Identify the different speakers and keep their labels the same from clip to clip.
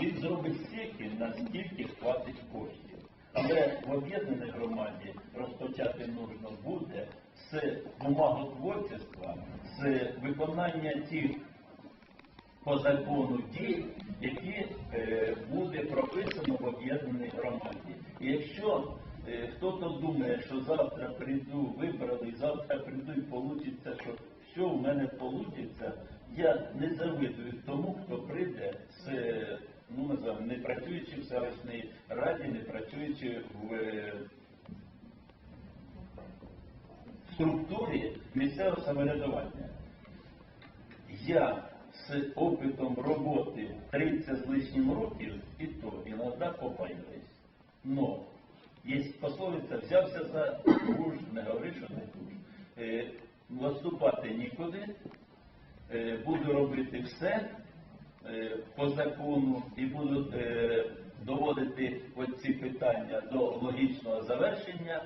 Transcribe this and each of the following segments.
Speaker 1: він зробить стільки, наскільки хватить коштів. Але в об'єднаній громаді розпочати нужно буде з бумаготворчества, з виконання тих по закону дій, які е, буде прописано в об'єднаній громаді. І якщо е, хтось думає, що завтра прийду, вибрали, завтра прийду і вийде, що все у мене вийде, я не завидую тому, хто прийде з, е, ну називаємо, не працюючи в селищній раді, не працюючи в е, структурі місцевого самоврядування. Я з опитом роботи 30 з лишнім років і то іноді попаюсь. Но є пословиця, взявся за гуж, не говори, що не гуж. Е, Наступати нікуди, е, буду робити все по закону і буду е, доводити оці питання до логічного завершення.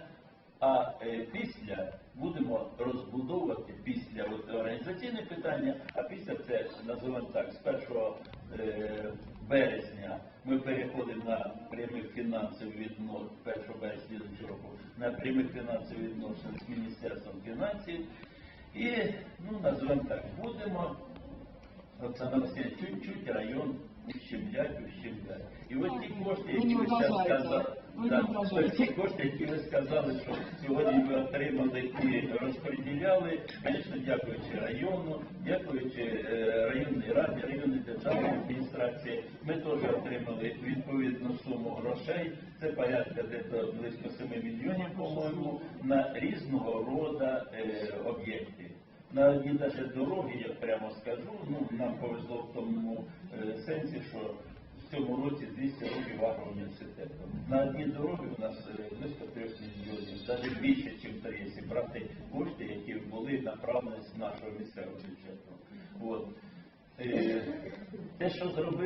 Speaker 1: А е, після будемо розбудовувати після організаційне питання, а після це називаємо так, з 1 е, березня ми переходимо на прямих фінансових відносин, 1 березня року, на прямих фінансових відносин з Міністерством фінансів. І, ну, називаємо так, будемо Оксана Васильівна, чуть-чуть район ущемлять, ущемлять. І от ті кошти, які ви зараз сказали, да, ті кошти, які ви сказали, що сьогодні ви отримали і розподіляли, звісно, дякуючи району, дякуючи е, районній раді, районній державній адміністрації, ми теж отримали відповідну суму грошей. Це порядка десь близько 7 мільйонів, по-моєму, на різного роду навіть дороги, я прямо скажу, ну нам повезло в тому е, сенсі, що в цьому році 200 років агроуніверситету. На одні дороги у нас е, близько 3 мільйонів, навіть більше, ніж 3, якщо брати кошти, які були направлені з нашого місцевого бюджету. От. Е, те, що зробили.